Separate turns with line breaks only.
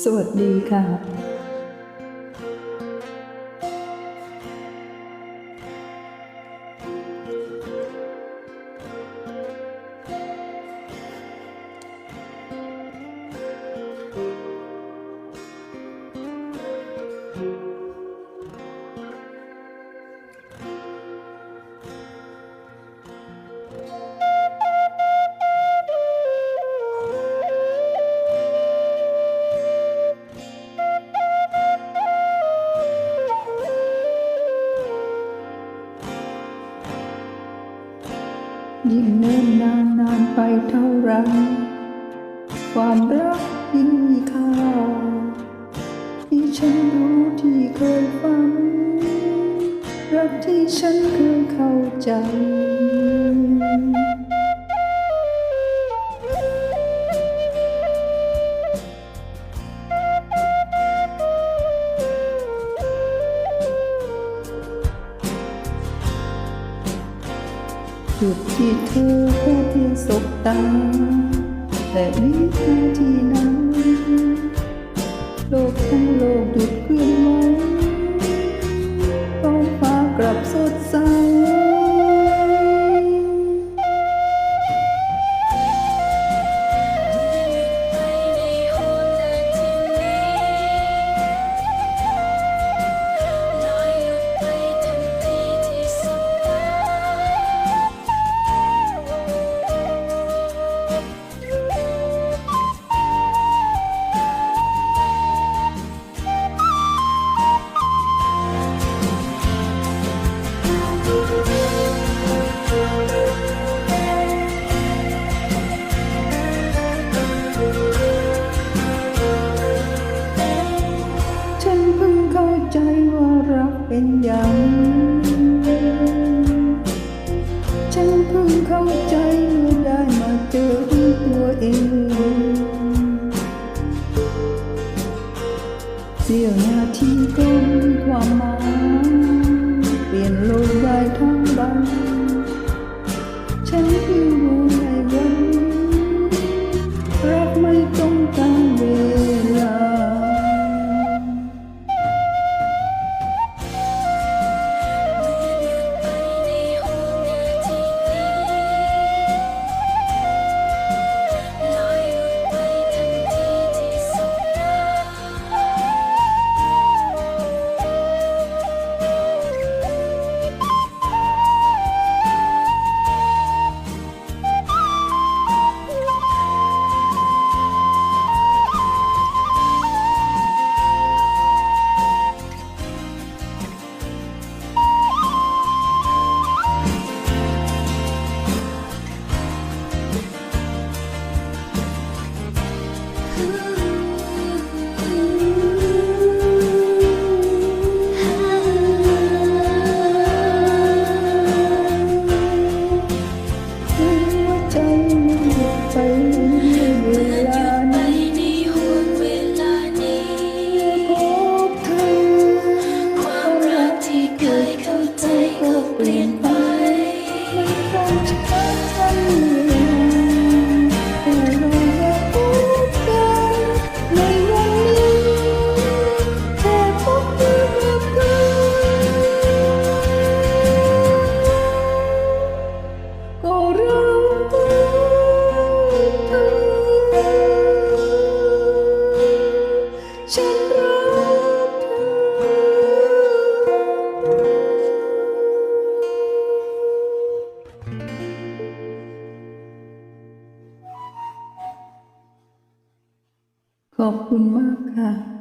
สวัสดีค่ะ ยิ่งเนิ่นนานนานไปเท่าไร ความรักยิ่งมีค่าที่ฉันรู้ที่เคยฟังรักที่ฉันเคยเข้าใจ จุดที่เธอแค่เพียงสบตาแต่วินาทีนั้น โลกทั้งโลกหยุดเคลื่อนไหวท้องฟ้ากลับสดใส เพิ่งเข้าใจเมื่อได้มาเจอตัวเอง เสี้ยวนาทีก็มีความหมายเปลี่ยนโลกได้ทั้งใบฉันเพิ่ง
หั
ขอบคุณมากค่ะ